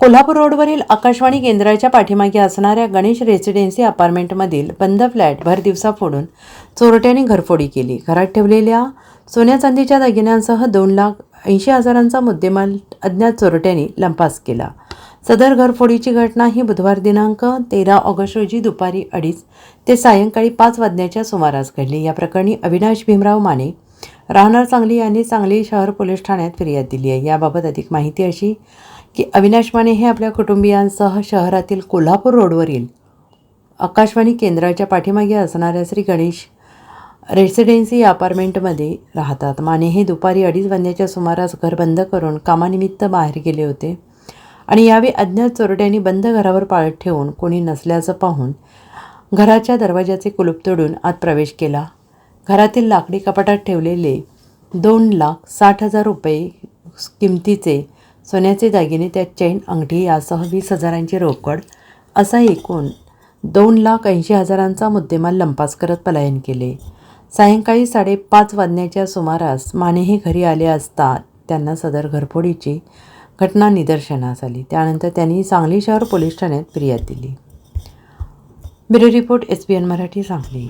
कोल्हापूर रोडवरील आकाशवाणी केंद्राच्या पाठीमागे असणाऱ्या गणेश रेसिडेन्सी अपार्टमेंटमधील बंद फ्लॅट भर दिवसा फोडून चोरट्याने घरफोडी केली. घरात ठेवलेल्या सोन्या चांदीच्या दागिन्यांसह दोन लाख ऐंशी हजारांचा मुद्देमाल अज्ञात चोरट्यांनी लंपास केला. सदर घरफोडीची घटना ही बुधवार दिनांक तेरा ऑगस्ट रोजी दुपारी अडीच ते सायंकाळी पाच वाजण्याच्या सुमारास घडली. या प्रकरणी अविनाश भीमराव माने राहणार सांगली यांनी सांगली शहर पोलीस ठाण्यात फिर्याद दिली आहे. याबाबत अधिक माहिती अशी की अविनाश माने हे आपल्या कुटुंबियांसह शहरातील कोल्हापूर रोडवरील आकाशवाणी केंद्राच्या पाठीमागे असणाऱ्या श्री गणेश रेसिडेन्सी अपार्टमेंटमध्ये राहतात. माने हे दुपारी अडीच वाजण्याच्या सुमारास घर बंद करून कामानिमित्त बाहेर गेले होते आणि यावेळी अज्ञात चोरट्यांनी बंद घरावर पाळत ठेवून कोणी नसल्याचं पाहून घराच्या दरवाजाचे कुलूप तोडून आत प्रवेश केला. घरातील लाकडी कपाटात ठेवलेले दोन लाख साठ हजार रुपये किमतीचे सोन्याचे दागिने त्यात चैन अंगठी यासह वीस हजारांची रोकड असा एकूण दोन लाख ऐंशी हजारांचा मुद्देमाल लंपास करत पलायन केले. सायंकाळी साडेपाच वाजण्याच्या सुमारास मानेही घरी आले असता त्यांना सदर घरफोडीची घटना निदर्शनास आली. त्यानंतर त्यांनी सांगली शहर पोलीस ठाण्यात फिर्याद दिली. Bureau report S B N Marathi Sangli.